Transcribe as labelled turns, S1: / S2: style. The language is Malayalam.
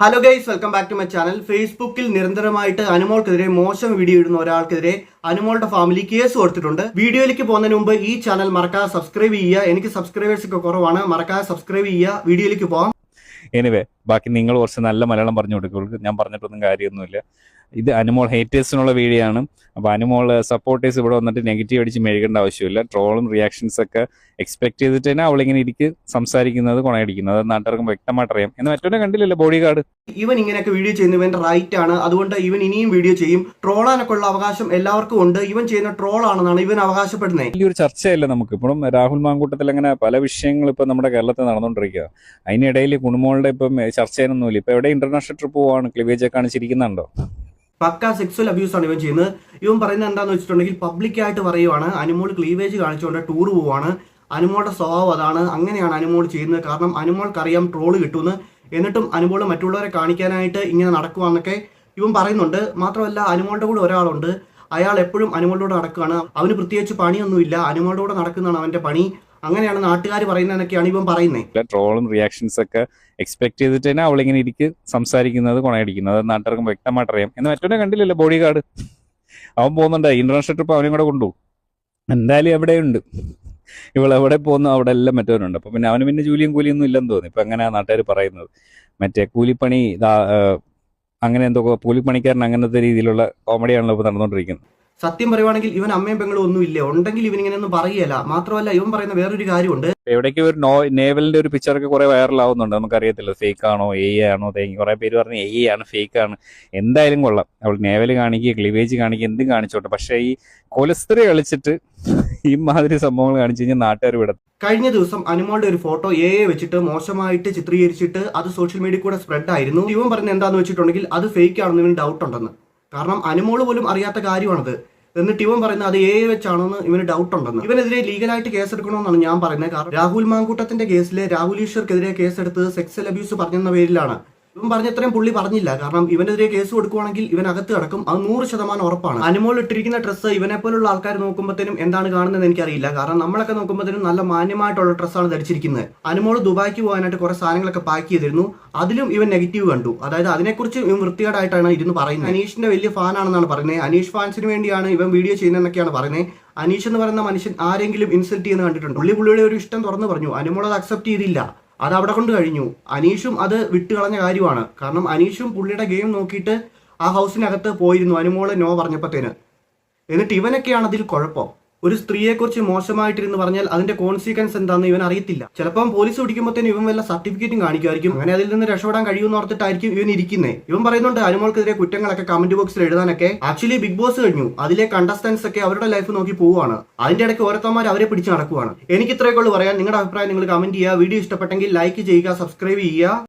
S1: Hello guys welcome back to my channel ഫേസ്ബുക്കിൽ നിരന്തരമായിട്ട് അനുമോൾക്കെതിരെ മോശം വീഡിയോ ഇടുന്ന ഒരാൾക്കെതിരെ അനുമോളുടെ ഫാമിലി കേസ് കൊടുത്തിട്ടുണ്ട്. വീഡിയോയിലേക്ക് പോകുന്നതിന് മുമ്പ് ഈ ചാനൽ മറക്കാതെ സബ്സ്ക്രൈബ് ചെയ്യുക. എനിക്ക് സബ്സ്ക്രൈബേഴ്സ് ഒക്കെ കുറവാണ്. മറക്കാതെ സബ്സ്ക്രൈബ് ചെയ്യുക. വീഡിയോയിലേക്ക് പോകാം.
S2: എനിവേ ബാക്കി നിങ്ങൾ കുറച്ച് നല്ല മലയാളം പറഞ്ഞു കൊടുക്കുക ഞാൻ പറഞ്ഞിട്ടൊന്നും കാര്യമൊന്നുമില്ല. ഇത് അനുമോൾ ഹേറ്റേഴ്സിനുള്ള വീഡിയോ ആണ്. അപ്പോൾ അനുമോൾ സപ്പോർട്ടേഴ്സ് ഇവിടെ വന്നിട്ട് നെഗറ്റീവ് അടിച്ച് മെഴുകേണ്ട ആവശ്യമില്ല. ട്രോളും റിയാക്ഷൻസ് ഒക്കെ എക്സ്പെക്ട് ചെയ്തിട്ട് തന്നെ അവളിങ്ങനെ ഇരിക്ക് സംസാരിക്കുന്നത് കൊണയടിക്കുന്നത്. അത് നാട്ടുകാർക്കും വ്യക്തമായിട്ട് അറിയാം. എന്ന് മറ്റൊരു കണ്ടില്ലല്ലോ ബോഡി ഗാർഡ്
S1: ഇവൻ ഇങ്ങനെയൊക്കെ വീഡിയോ ചെയ്യുന്നു ഇവന്റെ റൈറ്റ് ആണ്. അതുകൊണ്ട് ഇവൻ ഇനിയും വീഡിയോ ചെയ്യും. ട്രോളാനൊക്കെ ഉള്ള അവകാശം എല്ലാവർക്കും ഉണ്ട്. ഇവൻ ചെയ്യുന്ന ട്രോൾ ആണെന്നാണ് ഇവൻ അവകാശപ്പെടുന്നത്
S2: വലിയൊരു ചർച്ചയല്ല നമുക്ക്. ഇപ്പോഴും രാഹുൽ മാങ്കൂട്ടത്തിൽ അങ്ങനെ പല വിഷയങ്ങൾ ഇപ്പം നമ്മുടെ കേരളത്തിൽ നടന്നുകൊണ്ടിരിക്കുക. അതിനിടയിൽ കുണുമോളുടെ ഇപ്പം ചർച്ച ചെയ്യാനൊന്നുമില്ല ഇപ്പം എവിടെ ഇന്റർനാഷണൽ ട്രിപ്പ് പോവാണ്? ക്ലിവേജ് ഒക്കെ കാണിച്ചിരിക്കുന്നുണ്ടോ?
S1: പക്ക സെക്സ്വൽ അബ്യൂസ് ആണ് ഇവൻ ചെയ്യുന്നത്. ഇവൻ പറയുന്നത് എന്താണെന്ന് വെച്ചിട്ടുണ്ടെങ്കിൽ പബ്ലിക്കായിട്ട് പറയുവാണ്. അനുമോൾ ക്ലീവേജ് കാണിച്ചുകൊണ്ട് ടൂർ പോവാണ്. അനുമോളുടെ സ്വഭാവം അതാണ്. അങ്ങനെയാണ് അനുമോൾ ചെയ്യുന്നത്. കാരണം അനുമോൾക്ക് അറിയാം ട്രോൾ കിട്ടുമെന്ന്. എന്നിട്ടും അനുമോൾ മറ്റുള്ളവരെ കാണിക്കാനായിട്ട് ഇങ്ങനെ നടക്കുവാന്നൊക്കെ ഇവൻ പറയുന്നുണ്ട്. മാത്രമല്ല അനുമോളുടെ കൂടെ ഒരാളുണ്ട്. അയാൾ എപ്പോഴും അനുമോളുടെ നടക്കുകയാണ്. അവന് പ്രത്യേകിച്ച് പണിയൊന്നുമില്ല. അനുമോളുടെ കൂടെ നടക്കുന്നതാണ് അവന്റെ പണി. അങ്ങനെയാണ് നാട്ടുകാർ പറയുന്നതെന്നൊക്കെയാണ് ഇവൻ പറയുന്നത്
S2: ട്രോളും റിയാക്ഷൻസ് ഒക്കെ എക്സ്പെക്ട് ചെയ്തിട്ട് തന്നെ അവളിങ്ങനെ ഇരിക്കും സംസാരിക്കുന്നത് കൊണയടിക്കുന്നത്. നാട്ടുകാർക്കും വ്യക്തമായിട്ട് അറിയാം. എന്ന് മറ്റൊരു കണ്ടില്ലല്ലോ ബോഡി ഗാർഡ് അവൻ പോകുന്നുണ്ട്. ഇന്റർനാഷണൽ ട്രിപ്പ് അവനും കൂടെ കൊണ്ടുപോകും എന്തായാലും എവിടെയുണ്ട്? ഇവൾ എവിടെ പോകുന്നു? അവിടെ എല്ലാം മറ്റവരുണ്ട് അപ്പൊ പിന്നെ അവന് പിന്നെ ജോലിയും കൂലിയൊന്നും ഇല്ലെന്ന് തോന്നുന്നു ഇപ്പൊ അങ്ങനെയാ നാട്ടുകാർ പറയുന്നത്? മറ്റേ കൂലിപ്പണി അങ്ങനെ എന്തൊക്കെ കൂലിപ്പണിക്കാരൻ അങ്ങനത്തെ രീതിയിലുള്ള കോമഡിയാണല്ലോ ഇപ്പൊ നടന്നുകൊണ്ടിരിക്കുന്നത്
S1: സത്യം പറയുവാണെങ്കിൽ ഇവൻ അമ്മയും പെങ്ങളും ഒന്നും ഇല്ല? ഉണ്ടെങ്കിൽ ഇവൻ ഇങ്ങനെയൊന്നും പറയല. മാത്രമല്ല ഇവൻ പറയുന്ന വേറൊരു കാര്യമുണ്ട്.
S2: എവിടേക്ക് ഒരു നോ നേവലിന്റെ ഒരു പിക്ചറൊക്കെ കുറെ വൈറൽ ആവുന്നുണ്ട്. നമുക്കറിയത്തില്ല ഫേക്ക് ആണോ എ ആണോ തേങ്ങി കുറെ പേര് പറഞ്ഞ് എ ആണ് ഫേക്ക് ആണ്. എന്തായാലും കൊള്ളാം. അവൾ നേവൽ കാണിക്കുക ക്ലിവേജ് കാണിക്കുക എന്തും കാണിച്ചോട്ടെ. പക്ഷേ ഈ കൊലസ്ത്രീ കളിച്ചിട്ട് ഈ മാതിരി സംഭവങ്ങൾ കാണിച്ചു കഴിഞ്ഞാൽ നാട്ടുകാർ വിടത്തും
S1: കഴിഞ്ഞ ദിവസം അനുമോളുടെ ഒരു ഫോട്ടോ എ വെച്ചിട്ട് മോശമായിട്ട് ചിത്രീകരിച്ചിട്ട് അത് സോഷ്യൽ മീഡിയ കൂടെ സ്പ്രെഡ് ആയിരുന്നു. ഇവൻ പറഞ്ഞ എന്താന്ന് വെച്ചിട്ടുണ്ടെങ്കിൽ അത് ഫേക്ക് ആണെന്ന് ഇവന് ഡൗട്ട് ഉണ്ടെന്ന്. കാരണം അനുമോൾ പോലും അറിയാത്ത കാര്യമാണത്. എന്നിട്ട് ഇവൻ പറയുന്നത് അത് എ വെച്ചാണെന്ന് ഇവന് ഡൗട്ട് ഉണ്ടെന്ന്. ഇവനെതിരെ ലീഗലായിട്ട് കേസ് എടുക്കണമെന്നാണ് ഞാൻ പറയുന്നത്. കാരണം രാഹുൽ മാങ്കൂട്ടത്തിന്റെ കേസിലെ രാഹുൽ ഈശ്വർക്കെതിരെ കേസെടുത്തത് സെക്സൽ അബ്യൂസ് പറഞ്ഞെന്ന പേരിലാണ്. ഇവൻ പറഞ്ഞ ഇത്രയും പുള്ളി പറഞ്ഞില്ല. കാരണം ഇവനെതിരെ കേസ് കൊടുക്കുവാണെങ്കിൽ ഇവൻ അകത്ത് കിടക്കും. അത് നൂറ് ശതമാനം ഉറപ്പാണ്. അനുമോൾ ഇട്ടിരിക്കുന്ന ഡ്രസ്സ് ഇവനെ പോലുള്ള ആൾക്കാർ നോക്കുമ്പോഴത്തേനും എന്താണ് കാണുന്നത് എനിക്കറിയില്ല. കാരണം നമ്മളൊക്കെ നോക്കുമ്പോഴത്തേനും നല്ല മാന്യമായിട്ടുള്ള ഡ്രസ്സാണ് ധരിച്ചിരിക്കുന്നത്. അനുമോൾ ദുബായ്ക്ക് പോകാനായിട്ട് കുറെ സാധനങ്ങളൊക്കെ പാക്ക് ചെയ്തിരുന്നു. അതിലും ഇവൻ നെഗറ്റീവ് കണ്ടു. അതായത് അതിനെക്കുറിച്ച് ഇവൻ വൃത്തികേടായിട്ടാണ് ഇരുന്ന് പറയുന്നത്. അനീഷിന്റെ വലിയ ഫാനാണെന്നാണ് പറയുന്നത്. അനീഷ് ഫാൻസിന് വേണ്ടിയാണ് ഇവൻ വീഡിയോ ചെയ്യുന്നതെന്നൊക്കെയാണ് പറയുന്നത്. അനീഷ് എന്ന് പറയുന്ന മനുഷ്യൻ ആരെങ്കിലും ഇൻസൾട്ട് ചെയ്യുന്ന കണ്ടിട്ടുണ്ട്? പുള്ളി പുള്ളിയുടെ ഒരു ഇഷ്ടം തുറന്നു പറഞ്ഞു. അനുമോൾ അത് അക്സെപ്റ്റ് ചെയ്തില്ല. അത് അവിടെ കൊണ്ട് കഴിഞ്ഞു. അനീഷും അത് വിട്ടുകളഞ്ഞ കാര്യമാണ്. കാരണം അനീഷും പുള്ളിയുടെ ഗെയിം നോക്കിയിട്ട് ആ ഹൗസിനകത്ത് പോയിരുന്നു. അനുമോൾ നോ പറഞ്ഞപ്പോഴത്തേന് എന്നിട്ട് ഇവനൊക്കെയാണ് അതിൽ കുഴപ്പം. ഒരു സ്ത്രീയെക്കുറിച്ച് മോശമായിട്ടിരുന്ന് പറഞ്ഞാൽ അതിന്റെ കോൺസിക്വൻസ് എന്താണെന്ന് ഇവൻ അറിയത്തില്ല. ചിലപ്പം പോലീസ് പിടിക്കുമ്പോഴത്തേനും ഇവൻ വല്ല സർട്ടിഫിക്കറ്റും കാണിക്കുമായിരിക്കും. അങ്ങനെ അതിൽ നിന്ന് രക്ഷപ്പെടാൻ കഴിയുമെന്ന് ഓർത്തിട്ടായിരിക്കും ഇവൻ ഇരിക്കുന്നത് ഇവൻ പറയുന്നുണ്ട് അനുമോൾക്കെതിരെ കുറ്റങ്ങളൊക്കെ കമന്റ് ബോക്സിൽ എഴുതാനൊക്കെ. ആക്ച്വലി ബിഗ് ബോസ് കഴിഞ്ഞു. അതിലെ കണ്ടസ്റ്റൻസ് ഒക്കെ അവരുടെ ലൈഫ് നോക്കി പോവുകയാണ്. അതിന്റെ ഇടയ്ക്ക് ഓരോരുത്തന്മാർ അവരെ പിടിച്ച് നടക്കുവാണ്. എനിക്ക് ഇത്രയൊക്കെ ഉള്ളൂ പറയാൻ. നിങ്ങളുടെ അഭിപ്രായം നിങ്ങൾ കമന്റ് ചെയ്യുക. വീഡിയോ ഇഷ്ടപ്പെട്ടെങ്കിൽ ലൈക്ക് ചെയ്യുക സബ്സ്ക്രൈബ് ചെയ്യുക.